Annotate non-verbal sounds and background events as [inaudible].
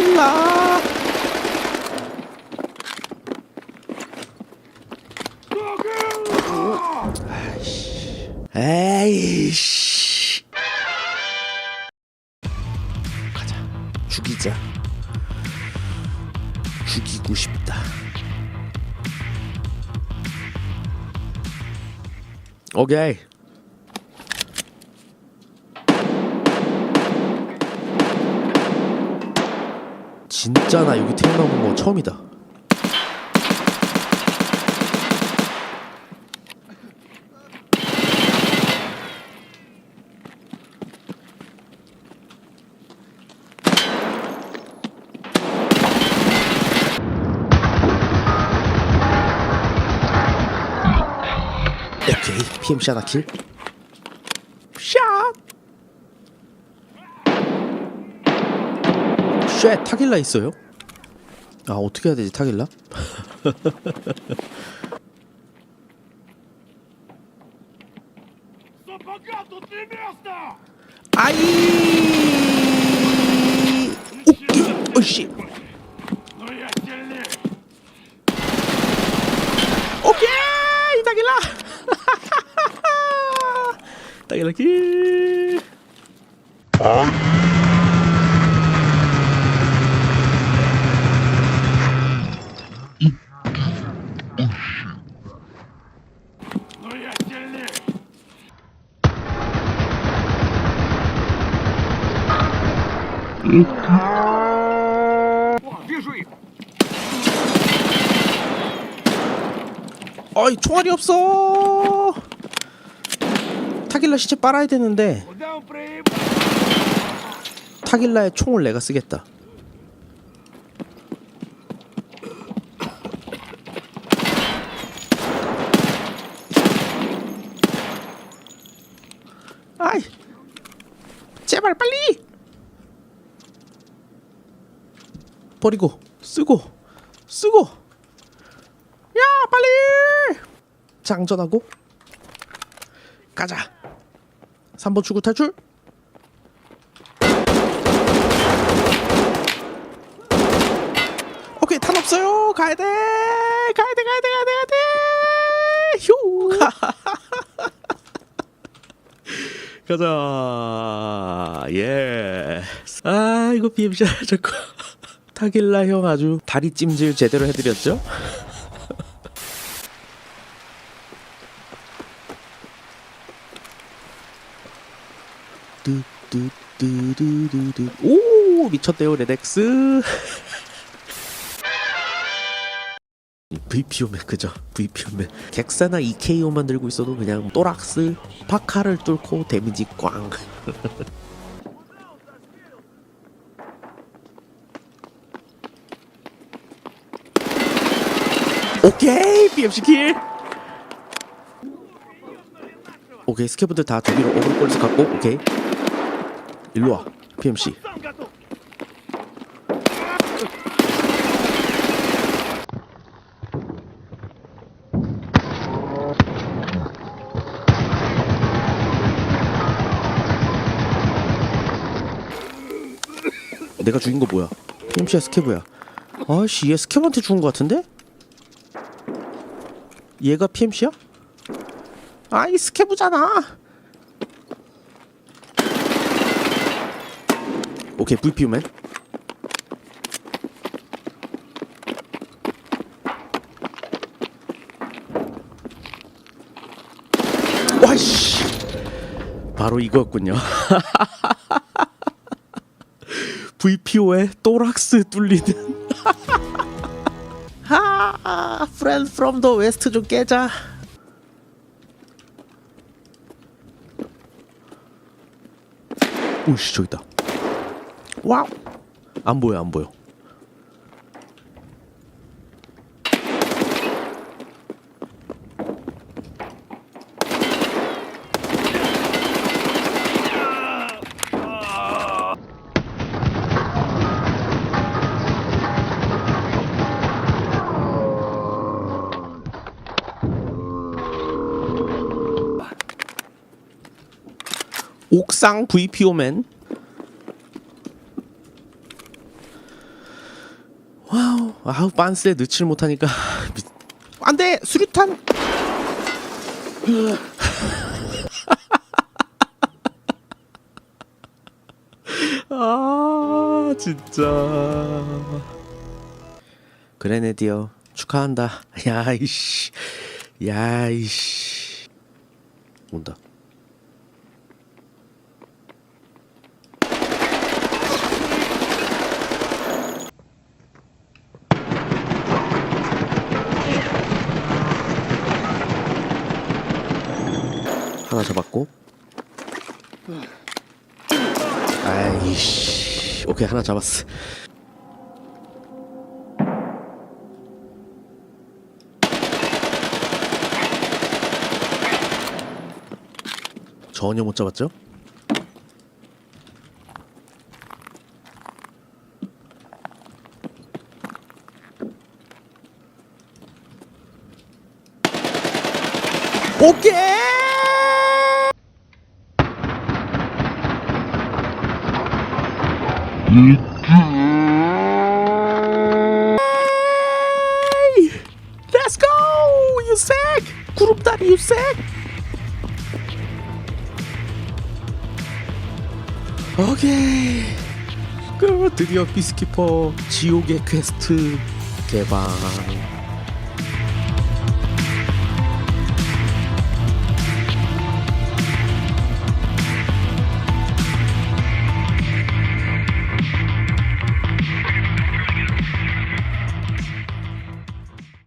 타길라 아이씨. 에이씨 가자. 죽이자 오케이 진짜 나 여기 태어나본 거 처음이다. 오케이 PMC 하나 킬 쉣 타길라 있어요? 아 어떻게 해야 되지 타길라? [laughs] 아이! 오케이 오씨. 오케이! 타길라! [laughs] 타길라 킬! 아. 있다. 아이 총알이 없어. 타길라 시체 빨아야 되는데 타길라의 총을 내가 쓰겠다. 아이 제발 빨리 버리고 쓰고 쓰고. 야 빨리! 장전하고. 가자. 3번 출구 탈출. 오케이 탄 없어요. 가야 돼. 가야 돼 가야 돼 가야 돼 가야 돼. 휴. [laughs] 가자. 예. 아 이거 BMC 자꾸 타길라 형 아주 다리 찜질 제대로 해드렸죠? 오 미쳤대요 레덱스. VPO맨 그죠? VPO맨. 객사나 EKO만 들고 있어도 그냥 또락스 파카를 뚫고 데미지 꽝 [laughs] 오케이 BMC 킬 오케이 스케프들 다 저기로 오버골에서 갖고 오케이 일로와 BMC 내가 죽인 거 뭐야? PMC야 스케브야 아씨 얘 스케브한테 죽은 거 같은데? 얘가 PMC야? 아이 스케브잖아. 오케이 VPU맨. 와씨 바로 이거였군요. [laughs] VPO에 또락스 뚫리는 [laughs] 하 프롬 더 웨스트 좀 깨자. 오씨 저기 있다. 와우. 안 보여 안 보여 옥상 VPO맨. 아우 빤스에 넣질 못하니까. [laughs] 미... 안돼 수류탄. [laughs] 아 진짜. 그레네디어. 축하한다. [laughs] 야이씨. 야이씨. 온다 하나 잡았고. 아이씨. 오케이 하나 잡았어. 전혀 못 잡았죠? 오케이 Let's go! 유색! 구름다리 유색! 오케이 그 드디어 피스키퍼 지옥의 퀘스트 개방